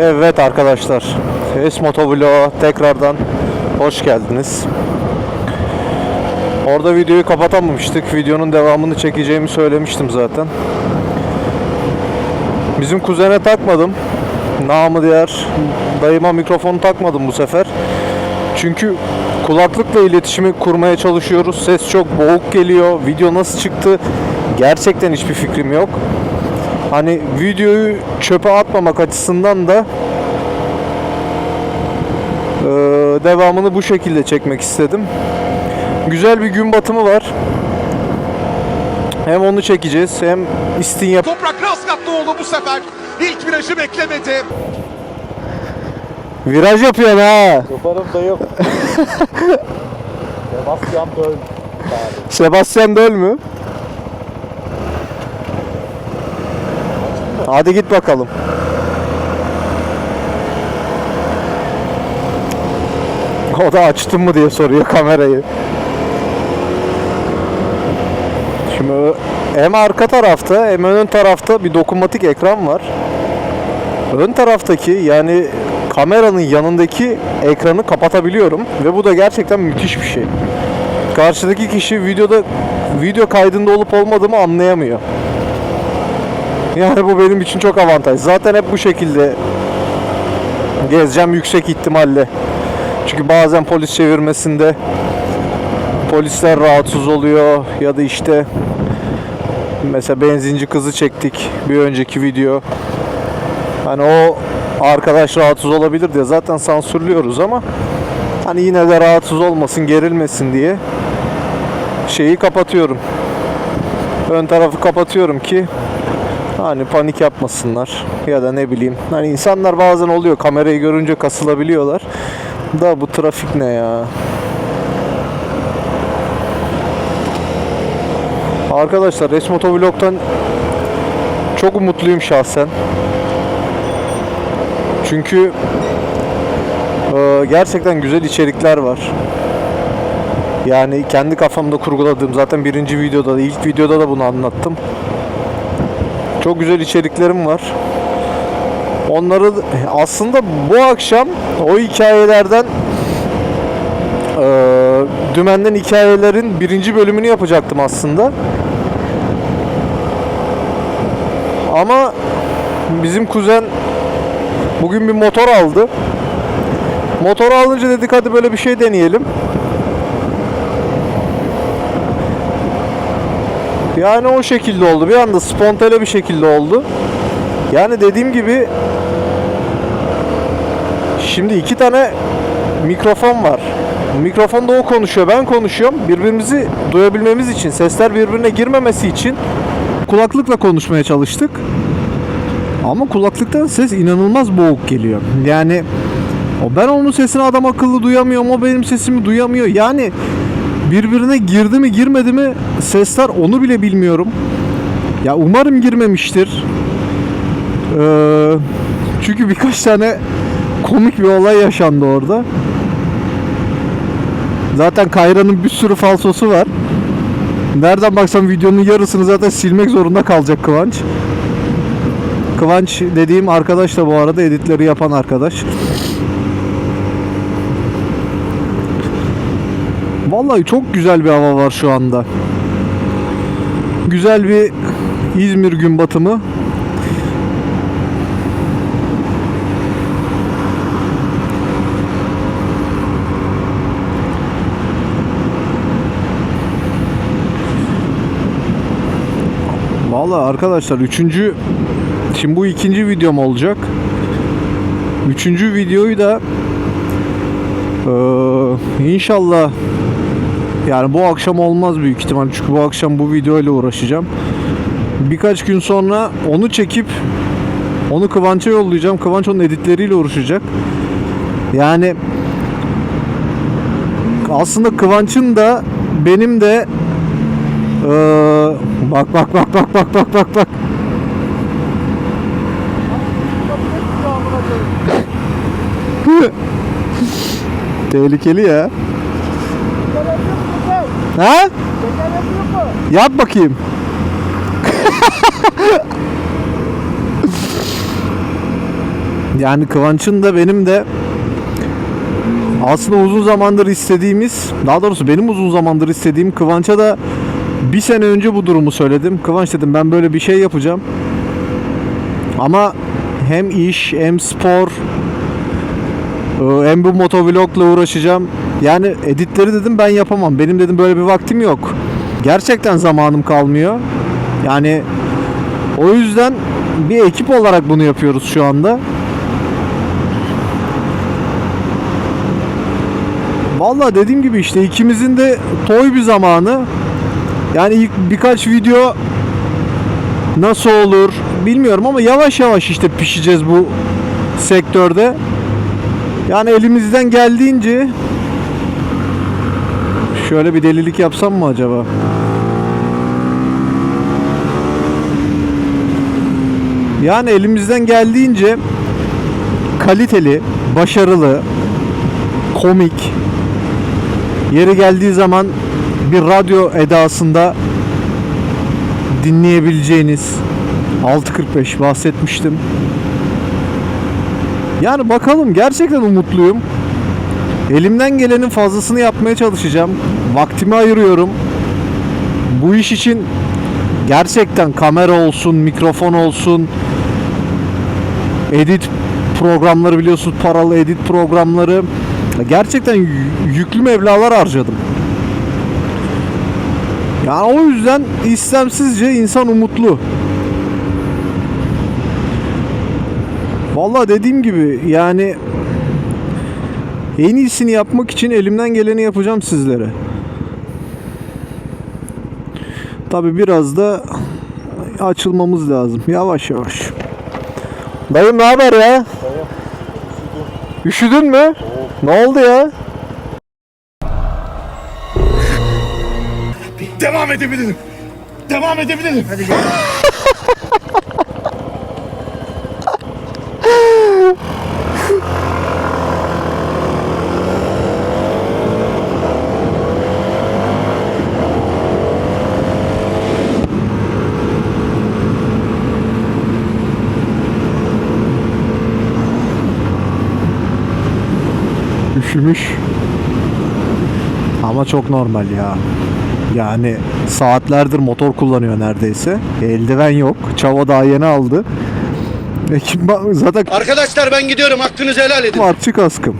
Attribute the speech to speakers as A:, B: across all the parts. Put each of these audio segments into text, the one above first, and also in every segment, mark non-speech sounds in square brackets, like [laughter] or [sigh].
A: Evet arkadaşlar. Es Motovlog'a tekrardan hoş geldiniz. Orada videoyu kapatamamıştık. Videonun devamını çekeceğimi söylemiştim zaten. Bizim kuzene takmadım. Namı diğer dayıma mikrofonu takmadım bu sefer. Çünkü kulaklıkla iletişimi kurmaya çalışıyoruz. Ses çok boğuk geliyor. Video nasıl çıktı gerçekten hiçbir fikrim yok. Hani videoyu çöpe atmamak açısından da eee, devamını bu şekilde çekmek istedim. Güzel bir gün batımı var. Hem onu çekeceğiz hem İstinye
B: Toprak Razgatlı oldu bu sefer. İlk virajı beklemedi.
A: viraj yapıyorsun ha.
C: Yaparım da yok. [laughs] Sebastian Böll.
A: Sebastian Döl mü? Hadi git bakalım. O da açtın mı diye soruyor kamerayı. Şimdi hem arka tarafta hem ön tarafta bir dokunmatik ekran var. Ön taraftaki yani kameranın yanındaki ekranı kapatabiliyorum ve bu da gerçekten müthiş bir şey karşıdaki kişi videoda video kaydında olup olmadığımı anlayamıyor. [laughs] Yani bu benim için çok avantaj. Zaten hep bu şekilde gezeceğim yüksek ihtimalle. Çünkü bazen polis çevirmesinde polisler rahatsız oluyor ya da işte mesela benzinci kızı çektik bir önceki video. Hani o arkadaş rahatsız olabilir diye zaten sansürlüyoruz ama hani yine de rahatsız olmasın, gerilmesin diye şeyi kapatıyorum. Ön tarafı kapatıyorum ki hani panik yapmasınlar ya da ne bileyim. Hani insanlar bazen oluyor kamerayı görünce kasılabiliyorlar. Da bu trafik ne ya? Arkadaşlar Resmotovlog'dan çok umutluyum şahsen. Çünkü e, gerçekten güzel içerikler var. Yani kendi kafamda kurguladığım zaten birinci videoda da ilk videoda da bunu anlattım. Çok güzel içeriklerim var. Onları aslında bu akşam o hikayelerden eee Dümen'den hikayelerin birinci bölümünü yapacaktım aslında. Ama bizim kuzen bugün bir motor aldı. Motor alınca dedik hadi böyle bir şey deneyelim. Yani o şekilde oldu. Bir anda spontane bir şekilde oldu. Yani dediğim gibi şimdi iki tane mikrofon var. Mikrofonda o konuşuyor, ben konuşuyorum. Birbirimizi duyabilmemiz için, sesler birbirine girmemesi için kulaklıkla konuşmaya çalıştık. Ama kulaklıktan ses inanılmaz boğuk geliyor. Yani o ben onun sesini adam akıllı duyamıyorum, o benim sesimi duyamıyor. Yani birbirine girdi mi girmedi mi sesler onu bile bilmiyorum. Ya umarım girmemiştir. Ee, çünkü birkaç tane komik bir olay yaşandı orada. Zaten Kayra'nın bir sürü falsosu var. Nereden baksam videonun yarısını zaten silmek zorunda kalacak Kıvanç. Kıvanç dediğim arkadaş da bu arada editleri yapan arkadaş. Vallahi çok güzel bir hava var şu anda. Güzel bir İzmir gün batımı. Vallahi arkadaşlar üçüncü şimdi bu ikinci videom olacak. Üçüncü videoyu da eee, inşallah yani bu akşam olmaz büyük ihtimal çünkü bu akşam bu video ile uğraşacağım. Birkaç gün sonra onu çekip onu Kıvanç'a yollayacağım. Kıvanç onun editleriyle uğraşacak. Yani aslında Kıvanç'ın da benim de eee, bak bak bak bak bak bak bak bak Tehlikeli ya. Ha? Yap bakayım. [laughs] Yani Kıvanç'ın da benim de aslında uzun zamandır istediğimiz, daha doğrusu benim uzun zamandır istediğim Kıvanç'a da bir sene önce bu durumu söyledim. Kıvanç dedim ben böyle bir şey yapacağım. Ama hem iş hem spor e, hem bu motovlogla uğraşacağım. Yani editleri dedim ben yapamam. Benim dedim böyle bir vaktim yok. Gerçekten zamanım kalmıyor. Yani o yüzden bir ekip olarak bunu yapıyoruz şu anda. Vallahi dediğim gibi işte ikimizin de toy bir zamanı. Yani ilk birkaç video nasıl olur bilmiyorum ama yavaş yavaş işte pişeceğiz bu sektörde. Yani elimizden geldiğince şöyle bir delilik yapsam mı acaba? Yani elimizden geldiğince kaliteli, başarılı, komik, yeri geldiği zaman bir radyo edasında dinleyebileceğiniz 6.45 bahsetmiştim. Yani bakalım gerçekten umutluyum. Elimden gelenin fazlasını yapmaya çalışacağım. Vaktimi ayırıyorum. Bu iş için gerçekten kamera olsun, mikrofon olsun, edit programları biliyorsunuz paralı edit programları gerçekten yüklü meblalar harcadım. Yani o yüzden istemsizce insan umutlu. Vallahi dediğim gibi yani en iyisini yapmak için elimden geleni yapacağım sizlere. Tabi biraz da açılmamız lazım. Yavaş yavaş. Dayım ne haber ya? Üşüdün mü? Ne oldu ya?
B: Devam edebilirim. Devam edebilirim.
A: Üşümüş. Ama çok normal ya. Yani saatlerdir motor kullanıyor neredeyse. Eldiven yok. Çava daha yeni aldı. Ekipman zaten
C: Arkadaşlar ben gidiyorum hakkınızı helal edin.
A: artçı kaskım.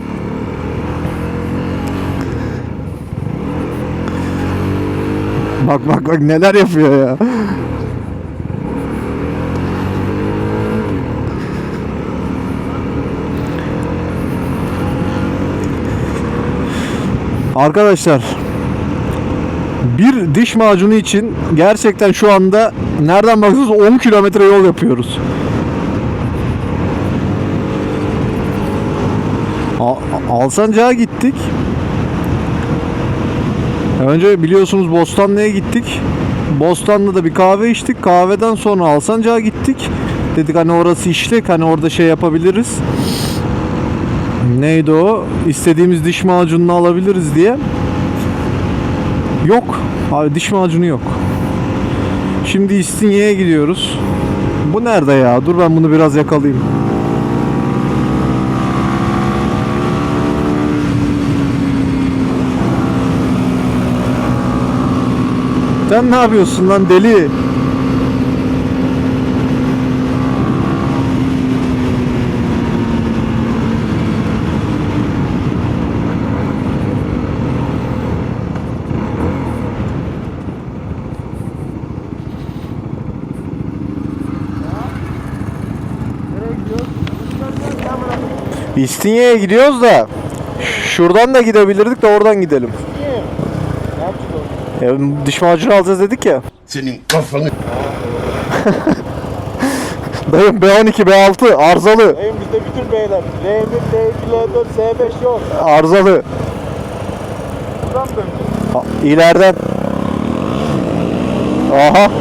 A: Bak bak bak neler yapıyor ya. Arkadaşlar bir diş macunu için gerçekten şu anda nereden baksanız 10 kilometre yol yapıyoruz. Al- Alsancak'a gittik. Önce biliyorsunuz Bostanlı'ya gittik. Bostanlı'da bir kahve içtik. Kahveden sonra Alsancak'a gittik. Dedik hani orası işlek hani orada şey yapabiliriz. Neydi o? İstediğimiz diş macununu alabiliriz diye. Yok. Abi diş macunu yok. Şimdi İstinye'ye gidiyoruz. Bu nerede ya? Dur ben bunu biraz yakalayayım. Sen ne yapıyorsun lan deli? İstinye'ye gidiyoruz da şuradan da gidebilirdik de oradan gidelim. E, diş macunu alacağız dedik ya.
C: Senin kafanı. [laughs]
A: Dayım B12 B6 arızalı.
D: Benim bizde bütün beyler. L1, L2, L4, S5 yok.
A: Arızalı.
D: Buradan.
A: Ha, İleriden. Aha.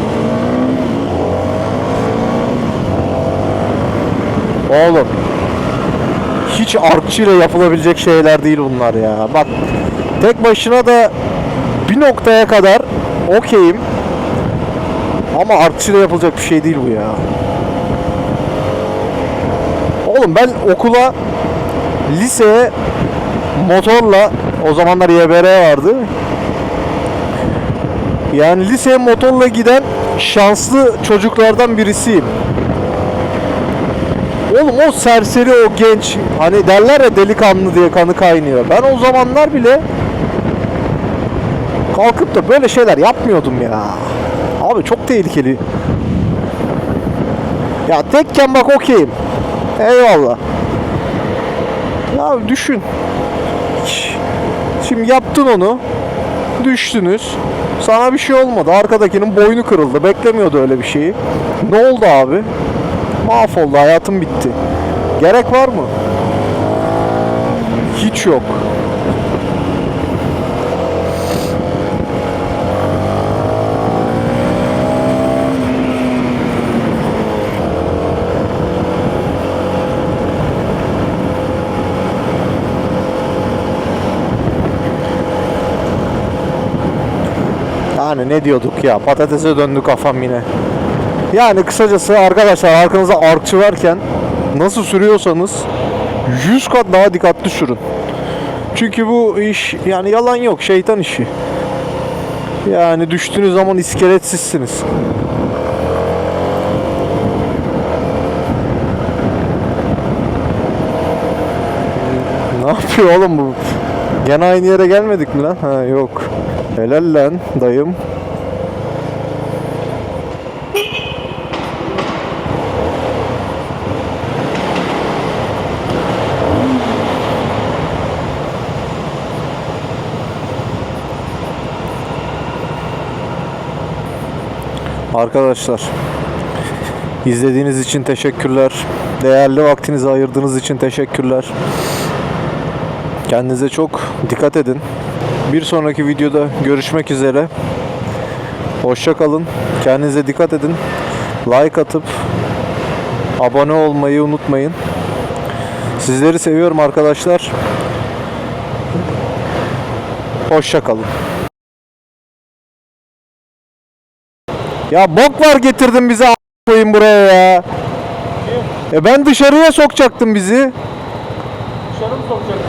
A: Oğlum. Hiç arkçıyla yapılabilecek şeyler değil bunlar ya. Bak tek başına da bir noktaya kadar okeyim. Ama arkçıyla yapılacak bir şey değil bu ya. Oğlum ben okula liseye motorla o zamanlar YBR vardı. Yani liseye motorla giden şanslı çocuklardan birisiyim. Oğlum o serseri o genç hani derler ya delikanlı diye kanı kaynıyor. Ben o zamanlar bile kalkıp da böyle şeyler yapmıyordum ya. Abi çok tehlikeli. Ya tekken bak okeyim. Eyvallah. Ya düşün. Şimdi yaptın onu. Düştünüz. Sana bir şey olmadı. Arkadakinin boynu kırıldı. Beklemiyordu öyle bir şeyi. Ne oldu abi? Mahvoldu. Hayatım bitti. Gerek var mı? Hiç yok. Yani ne diyorduk ya patatese döndü kafam yine. Yani kısacası arkadaşlar arkanızda arkçı varken nasıl sürüyorsanız 100 kat daha dikkatli sürün. Çünkü bu iş yani yalan yok şeytan işi. Yani düştüğünüz zaman iskeletsizsiniz. Ne yapıyor oğlum bu? Gene aynı yere gelmedik mi lan? Ha yok. Helal lan dayım. Arkadaşlar izlediğiniz için teşekkürler. Değerli vaktinizi ayırdığınız için teşekkürler. Kendinize çok dikkat edin. Bir sonraki videoda görüşmek üzere. Hoşça kalın. Kendinize dikkat edin. Like atıp abone olmayı unutmayın. Sizleri seviyorum arkadaşlar. Hoşça kalın. Ya bok var getirdin bize a- koyayım buraya ya. E ben dışarıya sokacaktım bizi.
D: Dışarı mı sokacaksın?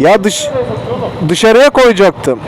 A: Ya dış dışarıya koyacaktım.